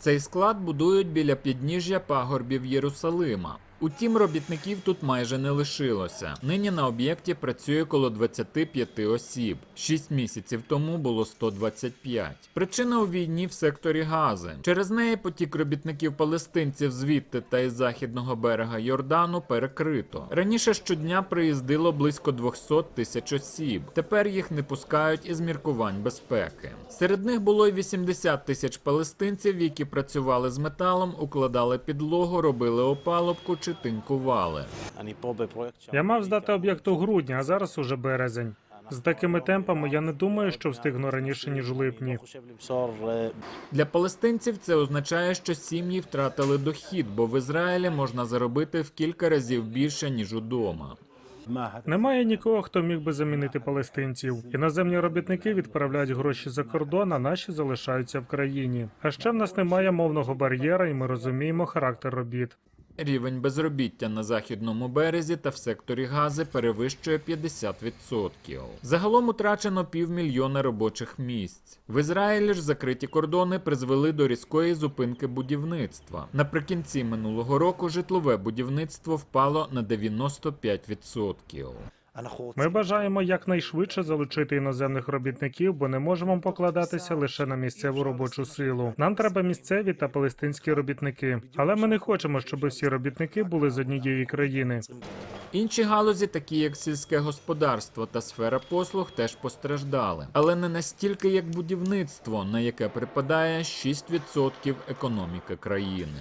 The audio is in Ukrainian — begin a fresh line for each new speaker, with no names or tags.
Цей склад будують біля підніжжя пагорбів Єрусалима. Утім, робітників тут майже не лишилося. Нині на об'єкті працює коло 25 осіб. Шість місяців тому було 125. Причина у війні в секторі Гази. Через неї потік робітників палестинців звідти та із західного берега Йордану перекрито. Раніше щодня приїздило близько 200 тисяч осіб. Тепер їх не пускають із міркувань безпеки. Серед них було й 80 тисяч палестинців, які працювали з металом, укладали підлогу, робили опалубку чи
тричі тинькували.
Я мав здати об'єкт у грудні, а зараз уже березень. З такими темпами я не думаю, що встигну раніше ніж у липні.
Для палестинців це означає, що сім'ї втратили дохід, бо в Ізраїлі можна заробити в кілька разів більше ніж удома.
Немає нікого, хто міг би замінити палестинців. Іноземні робітники відправляють гроші за кордон, а наші залишаються в країні. А ще в нас немає мовного бар'єра, і ми розуміємо характер робіт.
Рівень безробіття на західному березі та в секторі Гази перевищує 50%. Загалом утрачено півмільйона робочих місць. В Ізраїлі ж закриті кордони призвели до різкої зупинки будівництва. Наприкінці минулого року житлове будівництво впало на 95%.
Ми бажаємо якнайшвидше залучити іноземних робітників, бо не можемо покладатися лише на місцеву робочу силу. Нам треба місцеві та палестинські робітники, але ми не хочемо, щоб всі робітники були з однієї країни.
Інші галузі, такі як сільське господарство та сфера послуг, теж постраждали, але не настільки як будівництво, на яке припадає 6% економіки країни.